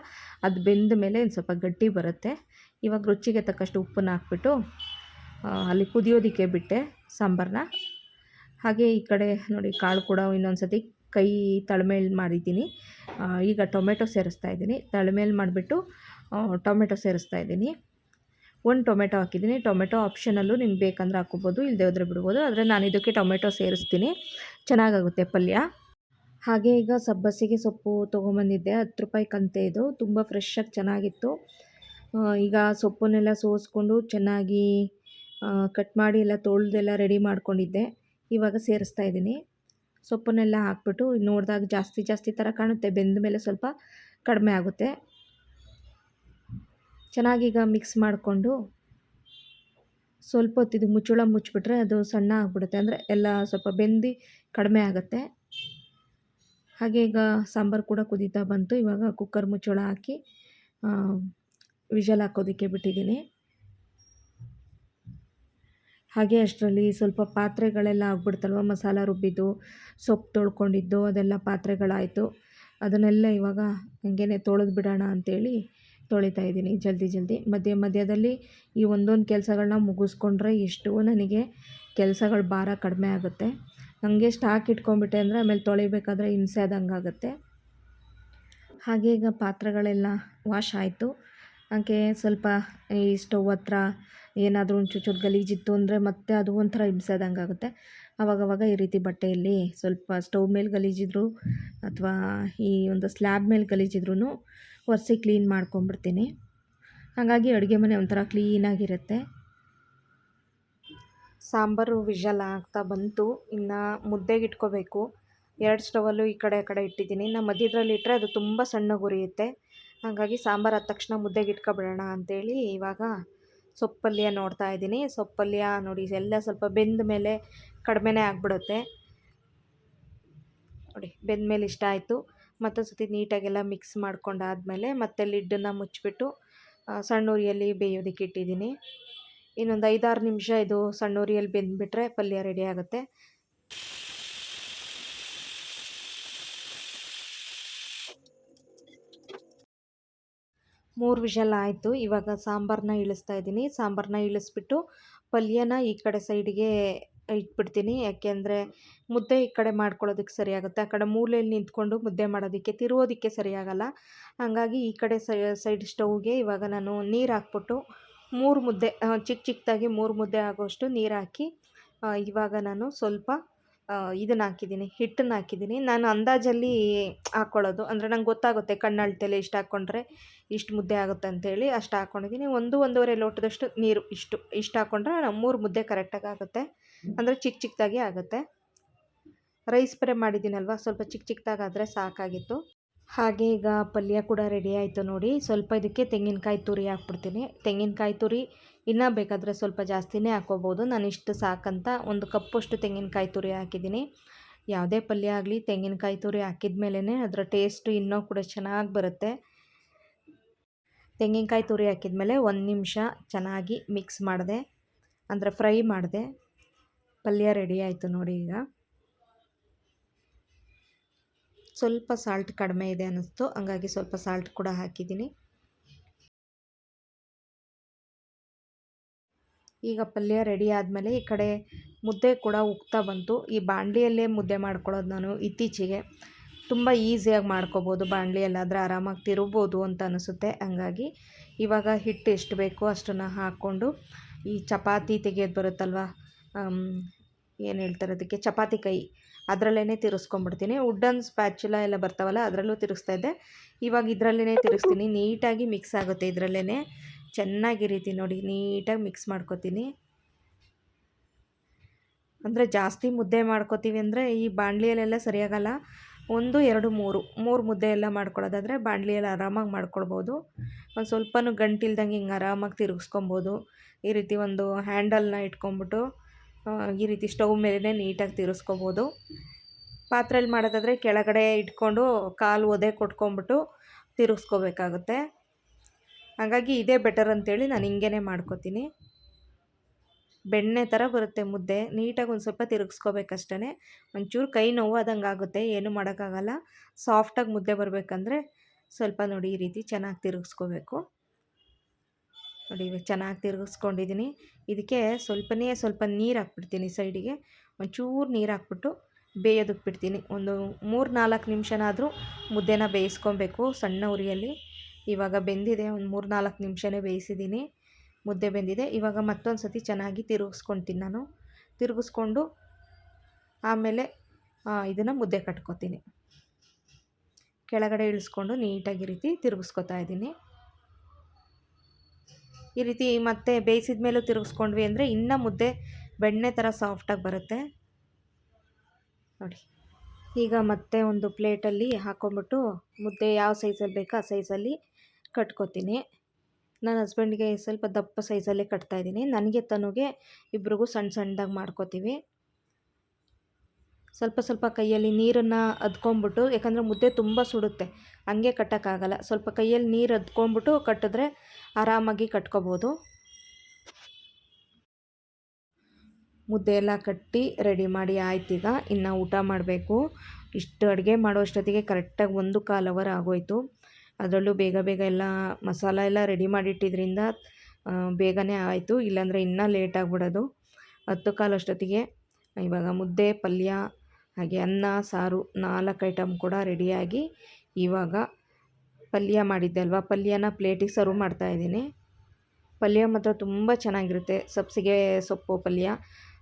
ಅದು ಬೆಂದ ಮೇಲೆ ಸ್ವಲ್ಪ ಗಟ್ಟಿ ಬರುತ್ತೆ. ಇವಾಗ ರುಚಿಗೆ ತಕ್ಕಷ್ಟು ಉಪ್ಪನ್ನ ಹಾಕ್ಬಿಟ್ಟು ಅಲ್ಲಿ ಕುದಿಯೋದಕ್ಕೆ ಬಿಟ್ಟೆ ಸಾಂಬಾರನ್ನ ಹಾಗೆ ಈ ಕಡೆ ನೋಡಿ ಕಾಳು ಕೂಡ ಇನ್ನೊಂದು ಸತಿ ಕೈ ತಳಮೇಲೆ ಮಾಡಿದ್ದೀನಿ. ಈಗ ಟೊಮೆಟೊ ಸೇರಿಸ್ತಾ ಇದ್ದೀನಿ. ತಳಮೇಲೆ ಮಾಡಿಬಿಟ್ಟು ಟೊಮೆಟೊ ಸೇರಿಸ್ತಾ ಇದ್ದೀನಿ. ಒಂದು ಟೊಮೆಟೊ ಹಾಕಿದ್ದೀನಿ. ಟೊಮೆಟೊ ಆಪ್ಷನಲ್ಲೂ ನಿಮ್ಗೆ ಬೇಕಂದ್ರೆ ಹಾಕ್ಕೋಬೋದು ಇಲ್ಲದೆ ಹೋದರೆ ಬಿಡ್ಬೋದು. ಆದರೆ ನಾನು ಇದಕ್ಕೆ ಟೊಮೆಟೊ ಸೇರಿಸ್ತೀನಿ. ಚೆನ್ನಾಗಾಗುತ್ತೆ ಪಲ್ಯ. ಹಾಗೆ ಈಗ ಸಬ್ಬಸಿಗೆ ಸೊಪ್ಪು ತೊಗೊಂಬಂದಿದ್ದೆ. ಹತ್ತು ರೂಪಾಯಿ ಕಂತೆ ಇದು. ತುಂಬ ಫ್ರೆಶ್ಶಾಗಿ ಚೆನ್ನಾಗಿತ್ತು. ಈಗ ಸೊಪ್ಪನ್ನೆಲ್ಲ ಸೋಸ್ಕೊಂಡು ಚೆನ್ನಾಗಿ ಕಟ್ ಮಾಡಿ ಎಲ್ಲ ತೊಳೆದೆಲ್ಲ ರೆಡಿ ಮಾಡ್ಕೊಂಡಿದ್ದೆ. ಇವಾಗ ಸೇರಿಸ್ತಾ ಇದ್ದೀನಿ. ಸೊಪ್ಪನ್ನೆಲ್ಲ ಹಾಕ್ಬಿಟ್ಟು ನೋಡಿದಾಗ ಜಾಸ್ತಿ ಜಾಸ್ತಿ ಥರ ಕಾಣುತ್ತೆ. ಬೆಂದ ಮೇಲೆ ಸ್ವಲ್ಪ ಕಡಿಮೆ ಆಗುತ್ತೆ. ಚೆನ್ನಾಗೀಗ ಮಿಕ್ಸ್ ಮಾಡಿಕೊಂಡು ಸ್ವಲ್ಪ ಹೊತ್ತಿದ್ದು ಮುಚ್ಚಳ ಮುಚ್ಚಿಬಿಟ್ರೆ ಅದು ಸಣ್ಣ ಆಗಿಬಿಡುತ್ತೆ. ಅಂದರೆ ಎಲ್ಲ ಸ್ವಲ್ಪ ಬೆಂದು ಕಡಿಮೆ ಆಗುತ್ತೆ. ಹಾಗೆ ಈಗ ಸಾಂಬಾರು ಕೂಡ ಕುದೀತಾ ಬಂತು. ಇವಾಗ ಕುಕ್ಕರ್ ಮುಚ್ಚಳ ಹಾಕಿ ವಿಷಲ್ ಹಾಕೋದಕ್ಕೆ ಬಿಟ್ಟಿದ್ದೀನಿ. ಹಾಗೆ ಅಷ್ಟರಲ್ಲಿ ಸ್ವಲ್ಪ ಪಾತ್ರೆಗಳೆಲ್ಲ ಆಗ್ಬಿಡ್ತಲ್ವ? ಮಸಾಲ ರುಬ್ಬಿದ್ದು, ಸೊಪ್ಪು ತೊಳ್ಕೊಂಡಿದ್ದು, ಅದೆಲ್ಲ ಪಾತ್ರೆಗಳಾಯಿತು. ಅದನ್ನೆಲ್ಲ ಇವಾಗ ಹಂಗೇ ತೊಳೆದು ಬಿಡೋಣ ಅಂಥೇಳಿ ತೊಳಿತಾ ಇದ್ದೀನಿ ಜಲ್ದಿ ಜಲ್ದಿ. ಮಧ್ಯ ಮಧ್ಯದಲ್ಲಿ ಈ ಒಂದೊಂದು ಕೆಲಸಗಳನ್ನ ಮುಗಿಸ್ಕೊಂಡ್ರೆ ಎಷ್ಟು ನನಗೆ ಕೆಲಸಗಳು ಭಾರ ಕಡಿಮೆ ಆಗುತ್ತೆ. ನನಗೆ ಸ್ಟಾಕ್ ಇಟ್ಕೊಂಡ್ಬಿಟ್ಟೆ ಅಂದರೆ ಆಮೇಲೆ ತೊಳಿಬೇಕಾದ್ರೆ ಹಿಂಸೆ ಆದಂಗೆ ಆಗುತ್ತೆ ಹಾಗೆ ಈಗ ಪಾತ್ರೆಗಳೆಲ್ಲ ವಾಶ್ ಆಯಿತು. ಹಾಗೆ ಸ್ವಲ್ಪ ಈ ಸ್ಟವ್ ಹತ್ರ ಏನಾದರೂ ಒಂಚೂರು ಗಲೀಜಿತ್ತು ಅಂದರೆ ಮತ್ತೆ ಅದು ಒಂಥರ ಹಿಂಸೆ ಆಗುತ್ತೆ ಆಗುತ್ತೆ ಆವಾಗವಾಗ ಈ ರೀತಿ ಬಟ್ಟೆಯಲ್ಲಿ ಸ್ವಲ್ಪ ಸ್ಟವ್ ಮೇಲೆ ಗಲೀಜಿದ್ರು ಅಥವಾ ಈ ಒಂದು ಸ್ಲ್ಯಾಬ್ ಮೇಲೆ ಗಲೀಜಿದ್ರೂ ಒರೆಸಿ ಕ್ಲೀನ್ ಮಾಡ್ಕೊಂಬಿಡ್ತೀನಿ ಹಾಗಾಗಿ ಅಡುಗೆ ಮನೆ ಒಂಥರ ಕ್ಲೀನಾಗಿರುತ್ತೆ. ಸಾಂಬಾರು ವಿಷಲ್ ಆಗ್ತಾ ಬಂತು. ಇನ್ನು ಮುದ್ದೆಗೆ ಇಟ್ಕೋಬೇಕು. ಎರಡು ಸ್ಟವಲ್ಲೂ ಈ ಕಡೆ ಆ ಕಡೆ ಇಟ್ಟಿದ್ದೀನಿ. ನಾನು ಮಧ್ಯದ್ರಲ್ಲಿ ಇಟ್ಟರೆ ಅದು ತುಂಬ ಸಣ್ಣಗೆ ಉರಿಯುತ್ತೆ ಹಾಗಾಗಿ ಸಾಂಬಾರು ಆದ ತಕ್ಷಣ ಮುದ್ದೆಗೆ ಇಟ್ಕೊಬಿಡೋಣ ಅಂಥೇಳಿ ಇವಾಗ ಸೊಪ್ಪಲ್ಯ ನೋಡ್ತಾ ಇದ್ದೀನಿ. ಸೊಪ್ಪಲ್ಯ ನೋಡಿ ಎಲ್ಲ ಸ್ವಲ್ಪ ಬೆಂದ ಮೇಲೆ ಕಡಿಮೆನೇ ಆಗಿಬಿಡುತ್ತೆ. ನೋಡಿ, ಬೆಂದ ಮೇಲೆ ಇಷ್ಟ ಆಯಿತು. ಮತ್ತೊಂದು ಸತಿ ನೀಟಾಗೆಲ್ಲ ಮಿಕ್ಸ್ ಮಾಡ್ಕೊಂಡಾದಮೇಲೆ ಮತ್ತೆ ಲಿಡ್ಡನ್ನು ಮುಚ್ಚಿಬಿಟ್ಟು ಸಣ್ಣ ಉರಿಯಲ್ಲಿ ಬೇಯೋದಕ್ಕೆ ಇಟ್ಟಿದ್ದೀನಿ. ಇನ್ನೊಂದು ಐದಾರು ನಿಮಿಷ ಇದು ಸಣ್ಣ ಉರಿಯಲ್ಲಿ ಬೆಂದ್ಬಿಟ್ರೆ ಪಲ್ಯ ರೆಡಿ ಆಗುತ್ತೆ. ಮೂರು ವಿಷಲ್ ಆಯಿತು. ಇವಾಗ ಸಾಂಬಾರನ್ನ ಇಳಿಸ್ತಾ ಇದ್ದೀನಿ. ಸಾಂಬಾರನ್ನ ಇಳಿಸ್ಬಿಟ್ಟು ಪಲ್ಯನ ಈ ಕಡೆ ಸೈಡಿಗೆ ಇಟ್ಬಿಡ್ತೀನಿ. ಯಾಕೆಂದರೆ ಮುದ್ದೆ ಈ ಕಡೆ ಮಾಡ್ಕೊಳ್ಳೋದಕ್ಕೆ ಸರಿಯಾಗುತ್ತೆ. ಆ ಕಡೆ ಮೂಲೆಯಲ್ಲಿ ನಿಂತ್ಕೊಂಡು ಮುದ್ದೆ ಮಾಡೋದಕ್ಕೆ ತಿರುವೋದಕ್ಕೆ ಸರಿಯಾಗಲ್ಲ. ಹಾಗಾಗಿ ಈ ಕಡೆ ಸೈಡ್ ಸ್ಟೌವ್ಗೆ ಇವಾಗ ನಾನು ನೀರು ಹಾಕ್ಬಿಟ್ಟು ಮೂರು ಮುದ್ದೆ ಚಿಕ್ಕ ಚಿಕ್ಕದಾಗಿ ಮೂರು ಮುದ್ದೆ ಆಗೋಷ್ಟು ನೀರು ಹಾಕಿ ಇವಾಗ ನಾನು ಸ್ವಲ್ಪ ಇದನ್ನು ಹಾಕಿದ್ದೀನಿ ಹಿಟ್ಟನ್ನು ಹಾಕಿದ್ದೀನಿ. ನಾನು ಅಂದಾಜಲ್ಲಿ ಹಾಕ್ಕೊಳ್ಳೋದು ಅಂದರೆ ನಂಗೆ ಗೊತ್ತಾಗುತ್ತೆ ಕಣ್ಣಳ್ತೆಲೆ ಇಷ್ಟು ಹಾಕ್ಕೊಂಡ್ರೆ ಇಷ್ಟು ಮುದ್ದೆ ಆಗುತ್ತೆ ಅಂತೇಳಿ ಅಷ್ಟು ಹಾಕ್ಕೊಂಡಿದ್ದೀನಿ ಒಂದು ಒಂದೂವರೆ ಲೋಟದಷ್ಟು ನೀರು ಇಷ್ಟು ಇಷ್ಟು ಹಾಕ್ಕೊಂಡ್ರೆ ಮೂರು ಮುದ್ದೆ ಕರೆಕ್ಟಾಗಿ ಆಗುತ್ತೆ. ಅಂದರೆ ಚಿಕ್ಕ ಚಿಕ್ಕದಾಗಿ ಆಗುತ್ತೆ. ರೈಸ್ ಪ್ರೇ ಮಾಡಿದ್ದೀನಲ್ವ? ಸ್ವಲ್ಪ ಚಿಕ್ಕ ಚಿಕ್ಕದಾಗಾದರೆ ಸಾಕಾಗಿತ್ತು. ಹಾಗೆ ಈಗ ಪಲ್ಯ ಕೂಡ ರೆಡಿ ಆಯಿತು ನೋಡಿ. ಸ್ವಲ್ಪ ಇದಕ್ಕೆ ತೆಂಗಿನಕಾಯಿ ತುರಿ ಹಾಕ್ಬಿಡ್ತೀನಿ. ತೆಂಗಿನಕಾಯಿ ತುರಿ ಇನ್ನೂ ಬೇಕಾದರೆ ಸ್ವಲ್ಪ ಜಾಸ್ತಿನೇ ಹಾಕೋಬೋದು. ನಾನು ಇಷ್ಟು ಸಾಕಂತ ಒಂದು ಕಪ್ಪಷ್ಟು ತೆಂಗಿನಕಾಯಿ ತುರಿ ಹಾಕಿದ್ದೀನಿ. ಯಾವುದೇ ಪಲ್ಯ ಆಗಲಿ ತೆಂಗಿನಕಾಯಿ ತುರಿ ಹಾಕಿದ ಮೇಲೇ ಅದರ ಟೇಸ್ಟು ಇನ್ನೂ ಕೂಡ ಚೆನ್ನಾಗಿ ಬರುತ್ತೆ. ತೆಂಗಿನಕಾಯಿ ತುರಿ ಹಾಕಿದ್ಮೇಲೆ ಒಂದು ನಿಮಿಷ ಚೆನ್ನಾಗಿ ಮಿಕ್ಸ್ ಮಾಡಿದೆ. ಅಂದರೆ ಫ್ರೈ ಮಾಡಿದೆ. ಪಲ್ಯ ರೆಡಿ ಆಯಿತು ನೋಡಿ ಈಗ. ಸ್ವಲ್ಪ ಸಾಲ್ಟ್ ಕಡಿಮೆ ಇದೆ ಅನ್ನಿಸ್ತು. ಹಂಗಾಗಿ ಸ್ವಲ್ಪ ಸಾಲ್ಟ್ ಕೂಡ ಹಾಕಿದ್ದೀನಿ. ಈಗ ಪಲ್ಯ ರೆಡಿ ಆದಮೇಲೆ ಈ ಕಡೆ ಮುದ್ದೆ ಕೂಡ ಉಕ್ತಾ ಬಂತು. ಈ ಬಾಣಲಿಯಲ್ಲೇ ಮುದ್ದೆ ಮಾಡ್ಕೊಳ್ಳೋದು ನಾನು ಇತ್ತೀಚೆಗೆ. ತುಂಬ ಈಸಿಯಾಗಿ ಮಾಡ್ಕೋಬೋದು ಬಾಣಲಿಯಲ್ಲಾದರೆ ಆರಾಮಾಗಿ ತಿರುಗ್ಬೋದು ಅಂತ ಅನಿಸುತ್ತೆ. ಹಂಗಾಗಿ ಇವಾಗ ಹಿಟ್ಟು ಎಷ್ಟು ಬೇಕೋ ಅಷ್ಟನ್ನು ಹಾಕ್ಕೊಂಡು ಈ ಚಪಾತಿ ತೆಗೆಯೋದು ಬರುತ್ತಲ್ವ? ಏನು ಹೇಳ್ತಾರೆ ಅದಕ್ಕೆ? ಚಪಾತಿ ಕೈ. ಅದರಲ್ಲೇ ತಿರುಸ್ಕೊಂಡ್ಬಿಡ್ತೀನಿ. ವುಡ್ಡನ್ ಸ್ಪ್ಯಾಚುಲಾ ಎಲ್ಲ ಬರ್ತಾವಲ್ಲ, ಅದರಲ್ಲೂ ತಿರುಗಿಸ್ತಾ ಇದ್ದೆ. ಇವಾಗ ಇದರಲ್ಲೇ ತಿರುಗಿಸ್ತೀನಿ. ನೀಟಾಗಿ ಮಿಕ್ಸ್ ಆಗುತ್ತೆ ಇದರಲ್ಲೇ ಚೆನ್ನಾಗಿ ರೀತಿ ನೋಡಿ, ನೀಟಾಗಿ ಮಿಕ್ಸ್ ಮಾಡ್ಕೊತೀನಿ. ಅಂದರೆ ಜಾಸ್ತಿ ಮುದ್ದೆ ಮಾಡ್ಕೋತೀವಿ ಅಂದರೆ ಈ ಬಾಣಲಿಯಲ್ಲೆಲ್ಲ ಸರಿಯಾಗಲ್ಲ. ಒಂದು, ಎರಡು, ಮೂರು ಮೂರು ಮುದ್ದೆ ಎಲ್ಲ ಮಾಡ್ಕೊಳ್ಳೋದಾದರೆ ಬಾಣಲಿಯಲ್ಲಿ ಆರಾಮಾಗಿ ಮಾಡ್ಕೊಳ್ಬೋದು. ಒಂದು ಸ್ವಲ್ಪನೂ ಗಂಟಿಲ್ದಂಗೆ ಹಿಂಗೆ ಆರಾಮಾಗಿ ತಿರುಗಿಸ್ಕೊಬೋದು ಈ ರೀತಿ ಒಂದು ಹ್ಯಾಂಡಲ್ನ ಇಟ್ಕೊಂಬಿಟ್ಟು ಈ ರೀತಿ ಸ್ಟವ್ ಮೇಲೇ ನೀಟಾಗಿ ತಿರುಗಿಸ್ಕೊಬೋದು ಪಾತ್ರೆಯಲ್ಲಿ ಮಾಡೋದಾದರೆ ಕೆಳಗಡೆ ಇಟ್ಕೊಂಡು ಕಾಲು ಒದೆ ಕೊಟ್ಕೊಂಬಿಟ್ಟು ತಿರುಗಿಸ್ಕೋಬೇಕಾಗುತ್ತೆ ಹಾಗಾಗಿ ಇದೇ ಬೆಟರ್ ಅಂತೇಳಿ ನಾನು ಹಿಂಗೇ ಮಾಡ್ಕೋತೀನಿ. ಬೆಣ್ಣೆ ಥರ ಬರುತ್ತೆ ಮುದ್ದೆ, ನೀಟಾಗಿ ಒಂದು ಸ್ವಲ್ಪ ತಿರುಗಿಸ್ಕೋಬೇಕಷ್ಟೇ ಒಂಚೂರು ಕೈ ನೋವಾದಂಗೆ ಆಗುತ್ತೆ, ಏನು ಮಾಡೋಕ್ಕಾಗಲ್ಲ. ಸಾಫ್ಟಾಗಿ ಮುದ್ದೆ ಬರಬೇಕಂದ್ರೆ ಸ್ವಲ್ಪ ನೋಡಿ ಈ ರೀತಿ ಚೆನ್ನಾಗಿ ತಿರುಗಿಸ್ಕೋಬೇಕು. ನೋಡಿ ಚೆನ್ನಾಗಿ ತಿರುಗಿಸ್ಕೊಂಡಿದ್ದೀನಿ ಇದಕ್ಕೆ ಸ್ವಲ್ಪನೇ ಸ್ವಲ್ಪ ನೀರು ಹಾಕ್ಬಿಡ್ತೀನಿ ಸೈಡಿಗೆ. ಒಂಚೂರು ನೀರು ಹಾಕ್ಬಿಟ್ಟು ಬೇಯೋದಕ್ಕೆ ಬಿಡ್ತೀನಿ. ಒಂದು ಮೂರು ನಾಲ್ಕು ನಿಮಿಷನಾದರೂ ಮುದ್ದೆನ ಬೇಯಿಸ್ಕೊಬೇಕು ಸಣ್ಣ ಉರಿಯಲ್ಲಿ. ಇವಾಗ ಬೆಂದಿದೆ ಒಂದು ಮೂರು ನಾಲ್ಕು ನಿಮಿಷನೇ ಬೇಯಿಸಿದ್ದೀನಿ. ಮುದ್ದೆ ಬೆಂದಿದೆ. ಇವಾಗ ಮತ್ತೊಂದು ಸತಿ ಚೆನ್ನಾಗಿ ತಿರುಗಿಸ್ಕೊಳ್ತೀನಿ ನಾನು. ತಿರುಗಿಸ್ಕೊಂಡು ಆಮೇಲೆ ಇದನ್ನು ಮುದ್ದೆ ಕಟ್ಕೋತೀನಿ. ಕೆಳಗಡೆ ಇಳಿಸ್ಕೊಂಡು ನೀಟಾಗಿ ರೀತಿ ತಿರುಗಿಸ್ಕೊತಾ ಇದ್ದೀನಿ. ಈ ರೀತಿ ಮತ್ತೆ ಬೇಯಿಸಿದ ಮೇಲೂ ತಿರುಗಿಸ್ಕೊಂಡ್ವಿ ಅಂದರೆ ಇನ್ನೂ ಮುದ್ದೆ ಬೆಣ್ಣೆ ಥರ ಸಾಫ್ಟಾಗಿ ಬರುತ್ತೆ. ನೋಡಿ. ಈಗ ಮತ್ತೆ ಒಂದು ಪ್ಲೇಟಲ್ಲಿ ಹಾಕ್ಕೊಂಬಿಟ್ಟು ಮುದ್ದೆ ಯಾವ ಸೈಜಲ್ಲಿ ಬೇಕೋ ಆ ಸೈಜಲ್ಲಿ ಕಟ್ಕೋತೀನಿ. ನನ್ನ ಹಸ್ಬೆಂಡ್ಗೆ ಸ್ವಲ್ಪ ದಪ್ಪ ಸೈಜಲ್ಲೇ ಕಟ್ತಾಯಿದ್ದೀನಿ ನನಗೆ ತನುಗೆ ಇಬ್ರಿಗೂ ಸಣ್ಣ ಸಣ್ಣದಾಗಿ ಮಾಡ್ಕೊತೀವಿ. ಸ್ವಲ್ಪ ಸ್ವಲ್ಪ ಕೈಯಲ್ಲಿ ನೀರನ್ನು ಅದ್ಕೊಂಬಿಟ್ಟು, ಯಾಕಂದರೆ ಮುದ್ದೆ ತುಂಬ ಸುಡುತ್ತೆ, ಹಂಗೆ ಕಟ್ಟೋಕ್ಕಾಗಲ್ಲ. ಸ್ವಲ್ಪ ಕೈಯಲ್ಲಿ ನೀರು ಅದ್ಕೊಂಬಿಟ್ಟು ಕಟ್ಟಿದ್ರೆ ಆರಾಮಾಗಿ ಕಟ್ಕೋಬೋದು. ಮುದ್ದೆ ಎಲ್ಲ ಕಟ್ಟಿ ರೆಡಿ ಮಾಡಿ ಆಯ್ತೀಗ, ಇನ್ನು ಊಟ ಮಾಡಬೇಕು. ಇಷ್ಟು ಅಡುಗೆ ಮಾಡೋ ಅಷ್ಟೊತ್ತಿಗೆ ಕರೆಕ್ಟಾಗಿ ಒಂದು ಕಾಲ್ ಅವರ್ ಆಗೋಯ್ತು. ಅದರಲ್ಲೂ ಬೇಗ ಬೇಗ ಎಲ್ಲ ಮಸಾಲ ಎಲ್ಲ ರೆಡಿ ಮಾಡಿಟ್ಟಿದ್ರಿಂದ ಬೇಗನೆ ಆಯಿತು. ಇಲ್ಲಾಂದರೆ ಇನ್ನೂ ಲೇಟ್ ಆಗಿಬಿಡೋದು. ಹತ್ತು ಕಾಲು ಅಷ್ಟೊತ್ತಿಗೆ, ಇವಾಗ ಮುದ್ದೆ, ಪಲ್ಯ, ಹಾಗೆ ಅನ್ನ, ಸಾರು, ನಾಲ್ಕು ಐಟಮ್ ಕೂಡ ರೆಡಿಯಾಗಿ ಇವಾಗ ಪಲ್ಯ ಮಾಡಿದ್ದೆ ಅಲ್ವಾ? ಪಲ್ಯನ ಪ್ಲೇಟಿಗೆ ಸರ್ವ್ ಮಾಡ್ತಾಯಿದ್ದೀನಿ ಪಲ್ಯ ಮಾತ್ರ ತುಂಬ ಚೆನ್ನಾಗಿರುತ್ತೆ. ಸಬ್ಸಿಗೆ ಸೊಪ್ಪು, ಪಲ್ಯ.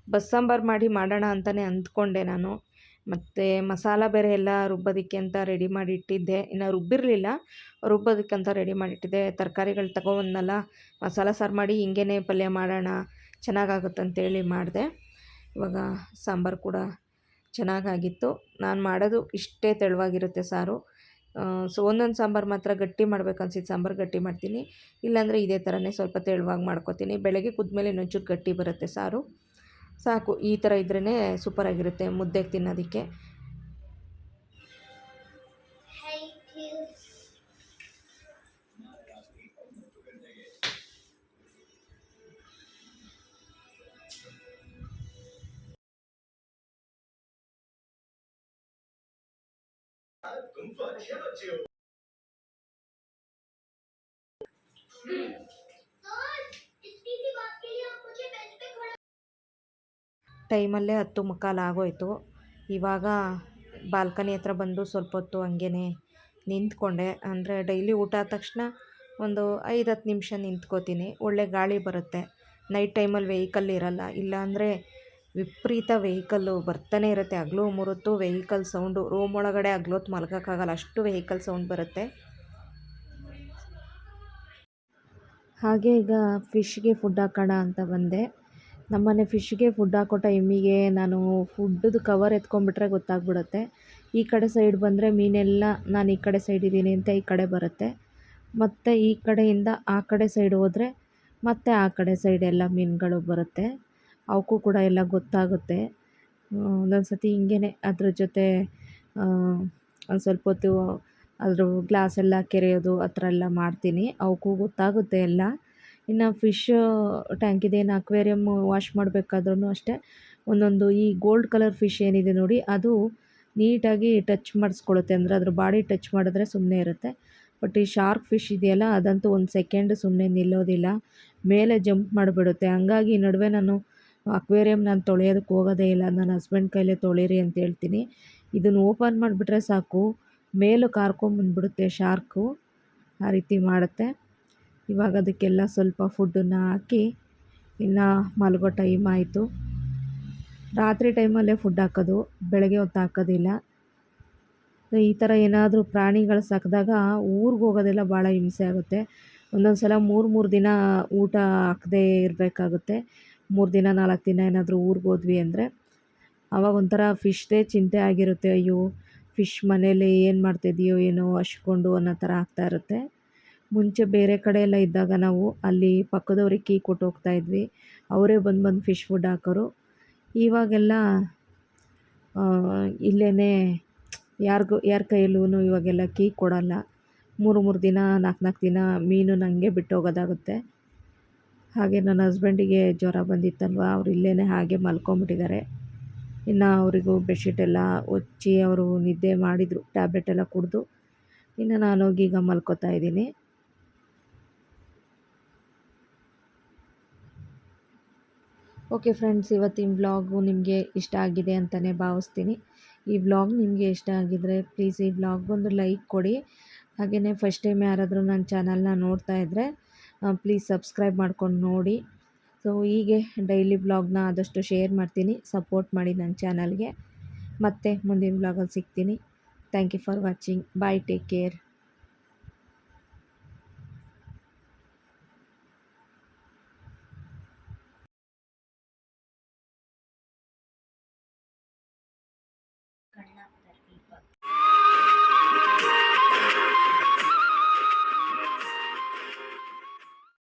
ಬಸ್ಸಾಂಬಾರು ಮಾಡಿ ಮಾಡೋಣ ಅಂತಲೇ ಅಂದ್ಕೊಂಡೆ ನಾನು. ಮತ್ತು ಮಸಾಲ ಬೇರೆ ಎಲ್ಲ ರುಬ್ಬೋದಕ್ಕೆ ಅಂತ ರೆಡಿ ಮಾಡಿ ಇಟ್ಟಿದ್ದೆ ಇನ್ನು ರುಬ್ಬಿರಲಿಲ್ಲ ರುಬ್ಬೋದಕ್ಕಂತ ರೆಡಿ ಮಾಡಿಟ್ಟಿದ್ದೆ. ತರಕಾರಿಗಳು ತಗೊಬಂದ್ನಲ್ಲ, ಮಸಾಲ ಸಾರು ಮಾಡಿ ಹಿಂಗೇ ಪಲ್ಯ ಮಾಡೋಣ ಚೆನ್ನಾಗಾಗುತ್ತಂತೇಳಿ ಮಾಡಿದೆ. ಇವಾಗ ಸಾಂಬಾರು ಕೂಡ ಚೆನ್ನಾಗಾಗಿತ್ತು. ನಾನು ಮಾಡೋದು ಇಷ್ಟೇ ತೆಳುವಾಗಿರುತ್ತೆ ಸಾರು. ಸೊ ಒಂದೊಂದು ಸಾಂಬಾರು ಮಾತ್ರ ಗಟ್ಟಿ ಮಾಡ್ಬೇಕು ಅನ್ಸಿದ್ದು ಸಾಂಬಾರು ಗಟ್ಟಿ ಮಾಡ್ತೀನಿ. ಇಲ್ಲಾಂದರೆ ಇದೇ ಥರನೇ ಸ್ವಲ್ಪ ತೆಳುವಾಗಿ ಮಾಡ್ಕೊತೀನಿ. ಬೆಳಗ್ಗೆ ಕುದ್ಮೇಲೆ ಇನ್ನೊಂಚೂರು ಗಟ್ಟಿ ಬರುತ್ತೆ ಸಾರು. ಸಾಕು ಈ ಥರ ಇದ್ರೇ ಸೂಪರಾಗಿರುತ್ತೆ ಮುದ್ದೆಗೆ ತಿನ್ನೋದಕ್ಕೆ. ಟೈಮಲ್ಲೇ ಹತ್ತು ಮುಕ್ಕಾಲು ಆಗೋಯ್ತು. ಇವಾಗ ಬಾಲ್ಕನಿ ಹತ್ರ ಬಂದು ಸ್ವಲ್ಪ ಹೊತ್ತು ಹಂಗೇ ನಿಂತ್ಕೊಂಡೆ. ಅಂದರೆ ಡೈಲಿ ಊಟ ಆದ ತಕ್ಷಣ ಒಂದು ಐದು ಹತ್ತು ನಿಮಿಷ ನಿಂತ್ಕೋತೀನಿ. ಒಳ್ಳೆ ಗಾಳಿ ಬರುತ್ತೆ. ನೈಟ್ ಟೈಮಲ್ಲಿ ವೆಹಿಕಲ್ ಇರಲ್ಲ. ಇಲ್ಲಾಂದರೆ ವಿಪರೀತ ವೆಹಿಕಲ್ಲು ಬರ್ತಾನೆ ಇರುತ್ತೆ. ಹಗ್ಲು ಮುರುತ್ತು, ವೆಹಿಕಲ್ ಸೌಂಡು. ರೂಮ್ ಒಳಗಡೆ ಹಗ್ಲೊತ್ತು ಮಲ್ಗೋಕ್ಕಾಗಲ್ಲ. ಅಷ್ಟು ವೆಹಿಕಲ್ ಸೌಂಡ್ ಬರುತ್ತೆ. ಹಾಗೆ ಈಗ ಫಿಶ್ಗೆ ಫುಡ್ ಹಾಕೋಣ ಅಂತ ಬಂದೆ. ನಮ್ಮನೆ ಫಿಶ್ಗೆ ಫುಡ್ ಹಾಕೋ ಎಮ್ಮಿಗೆ ನಾನು ಫುಡ್ಡದು ಕವರ್ ಎತ್ಕೊಂಡ್ಬಿಟ್ರೆ ಗೊತ್ತಾಗ್ಬಿಡುತ್ತೆ. ಈ ಕಡೆ ಸೈಡ್ ಬಂದರೆ ಮೀನೆಲ್ಲ ನಾನು ಈ ಕಡೆ ಸೈಡ್ ಇದ್ದೀನಿ ಅಂತ ಈ ಕಡೆ ಬರುತ್ತೆ. ಮತ್ತು ಈ ಕಡೆಯಿಂದ ಆ ಕಡೆ ಸೈಡ್ ಹೋದರೆ ಮತ್ತೆ ಆ ಕಡೆ ಸೈಡ್ ಎಲ್ಲ ಮೀನುಗಳು ಬರುತ್ತೆ. ಅವಕ್ಕೂ ಕೂಡ ಎಲ್ಲ ಗೊತ್ತಾಗುತ್ತೆ. ಒಂದೊಂದು ಸತಿ ಹಿಂಗೇ ಅದ್ರ ಜೊತೆ ಒಂದು ಸ್ವಲ್ಪ ಹೊತ್ತು ಅದ್ರ ಗ್ಲಾಸ್ ಎಲ್ಲ ಕೆರೆಯೋದು, ಆ ಥರ ಎಲ್ಲ ಮಾಡ್ತೀನಿ. ಅವಕ್ಕೂ ಗೊತ್ತಾಗುತ್ತೆ ಎಲ್ಲ. ಇನ್ನು ಫಿಶ್ ಟ್ಯಾಂಕಿದೇನು ಅಕ್ವೇರಿಯಮ್ ವಾಶ್ ಮಾಡಬೇಕಾದ್ರೂ ಅಷ್ಟೇ. ಒಂದೊಂದು ಈ ಗೋಲ್ಡ್ ಕಲರ್ ಫಿಶ್ ಏನಿದೆ ನೋಡಿ, ಅದು ನೀಟಾಗಿ ಟಚ್ ಮಾಡಿಸ್ಕೊಳುತ್ತೆ ಅಂದರೆ ಅದ್ರ ಬಾಡಿ ಟಚ್ ಮಾಡಿದ್ರೆ ಸುಮ್ಮನೆ ಇರುತ್ತೆ. ಬಟ್ ಈ ಶಾರ್ಕ್ ಫಿಶ್ ಇದೆಯಲ್ಲ, ಅದಂತೂ ಒಂದು ಸೆಕೆಂಡ್ ಸುಮ್ಮನೆ ನಿಲ್ಲೋದಿಲ್ಲ. ಮೇಲೆ ಜಂಪ್ ಮಾಡಿಬಿಡುತ್ತೆ. ಹಂಗಾಗಿ ನಡುವೆ ನಾನು ಅಕ್ವೇರಿಯಮ್ ನಾನು ತೊಳೆಯೋದಕ್ಕೆ ಹೋಗೋದೇ ಇಲ್ಲ. ನನ್ನ ಹಸ್ಬೆಂಡ್ ಕೈಲೇ ತೊಳೀರಿ ಅಂತ ಹೇಳ್ತೀನಿ. ಇದನ್ನು ಓಪನ್ ಮಾಡಿಬಿಟ್ರೆ ಸಾಕು. ಮೇಲೂ ಕಾರ್ಕೊಂಬಂದ್ಬಿಡುತ್ತೆ ಶಾರ್ಕು ಆ ರೀತಿ ಮಾಡುತ್ತೆ. ಇವಾಗ ಅದಕ್ಕೆಲ್ಲ ಸ್ವಲ್ಪ ಫುಡ್ಡನ್ನು ಹಾಕಿ ಇನ್ನು ಮಲಗೋ ಟೈಮ್ ಆಯಿತು. ರಾತ್ರಿ ಟೈಮಲ್ಲೇ ಫುಡ್ ಹಾಕೋದು, ಬೆಳಗ್ಗೆ ಹೊತ್ತು ಹಾಕೋದಿಲ್ಲ. ಈ ಥರ ಏನಾದರೂ ಪ್ರಾಣಿಗಳು ಸಾಕಿದಾಗ ಊರಿಗೆ ಹೋಗೋದೆಲ್ಲ ಭಾಳ ಹಿಂಸೆ ಆಗುತ್ತೆ. ಒಂದೊಂದು ಸಲ ಮೂರು ಮೂರು ದಿನ ಊಟ ಹಾಕದೇ ಇರಬೇಕಾಗುತ್ತೆ. ಮೂರು ದಿನ, ನಾಲ್ಕು ದಿನ ಏನಾದರೂ ಊರಿಗೆ ಹೋದ್ವಿ ಅಂದರೆ ಆವಾಗ ಒಂಥರ ಫಿಶ್ದೇ ಚಿಂತೆ ಆಗಿರುತ್ತೆ. ಅಯ್ಯೋ, ಫಿಶ್ ಮನೇಲಿ ಏನು ಮಾಡ್ತಿದೆಯೋ ಏನೋ ಹಶ್ಕೊಂಡು ಅನ್ನೋ ಥರ ಆಗ್ತಾ ಇರುತ್ತೆ. ಮುಂಚೆ ಬೇರೆ ಕಡೆ ಎಲ್ಲ ಇದ್ದಾಗ ನಾವು ಅಲ್ಲಿ ಪಕ್ಕದವ್ರಿಗೆ ಕೀ ಕೊಟ್ಟು ಹೋಗ್ತಾ ಇದ್ವಿ. ಅವರೇ ಬಂದು ಬಂದು ಫಿಶ್ ಫುಡ್ ಹಾಕೋರು. ಇವಾಗೆಲ್ಲ ಇಲ್ಲೇ ಯಾರಿಗೂ, ಯಾರ ಕೈಯಲ್ಲೂ ಇವಾಗೆಲ್ಲ ಕೀ ಕೊಡಲ್ಲ. ಮೂರು ಮೂರು ದಿನ ನಾಲ್ಕು ನಾಲ್ಕು ದಿನ ಮೀನು ನನಗೆ ಬಿಟ್ಟು ಹೋಗೋದಾಗುತ್ತೆ. ಹಾಗೆ ನನ್ನ ಹಸ್ಬೆಂಡಿಗೆ ಜ್ವರ ಬಂದಿತ್ತಲ್ವ, ಅವ್ರು ಇಲ್ಲೇ ಹಾಗೆ ಮಲ್ಕೊಂಬಿಟ್ಟಿದ್ದಾರೆ. ಇನ್ನು ಅವರಿಗೂ ಬೆಡ್ಶೀಟ್ ಎಲ್ಲ ಹೊಚ್ಚಿ ಅವರು ನಿದ್ದೆ ಮಾಡಿದರು ಟ್ಯಾಬ್ಲೆಟ್ ಎಲ್ಲ ಕುಡಿದು. ಇನ್ನು ನಾನೋಗಿ ಈಗ ಮಲ್ಕೋತಾ ಇದ್ದೀನಿ. ಓಕೆ ಫ್ರೆಂಡ್ಸ್, ಇವತ್ತಿನ ವ್ಲಾಗು ನಿಮಗೆ ಇಷ್ಟ ಆಗಿದೆ ಅಂತಲೇ ಭಾವಿಸ್ತೀನಿ. ಈ ವ್ಲಾಗ್ ನಿಮಗೆ ಇಷ್ಟ ಆಗಿದರೆ ಪ್ಲೀಸ್ ಈ ವ್ಲಾಗೊಂದು ಲೈಕ್ ಕೊಡಿ. ಹಾಗೆಯೇ ಫಸ್ಟ್ ಟೈಮ್ ಯಾರಾದರೂ ನನ್ನ ಚಾನಲ್ನ ನೋಡ್ತಾ ಇದ್ದರೆ ಪ್ಲೀಸ್ ಸಬ್ಸ್ಕ್ರೈಬ್ ಮಾಡ್ಕೊಂಡು ನೋಡಿ. ಸೊ ಹೀಗೆ ಡೈಲಿ ವ್ಲಾಗ್ನ ಆದಷ್ಟು ಶೇರ್ ಮಾಡ್ತೀನಿ, ಸಪೋರ್ಟ್ ಮಾಡಿ ನನ್ನ ಚಾನಲ್ಗೆ. ಮತ್ತೆ ಮುಂದಿನ ವ್ಲಾಗಲ್ಲಿ ಸಿಗ್ತೀನಿ. Thank you for watching bye take care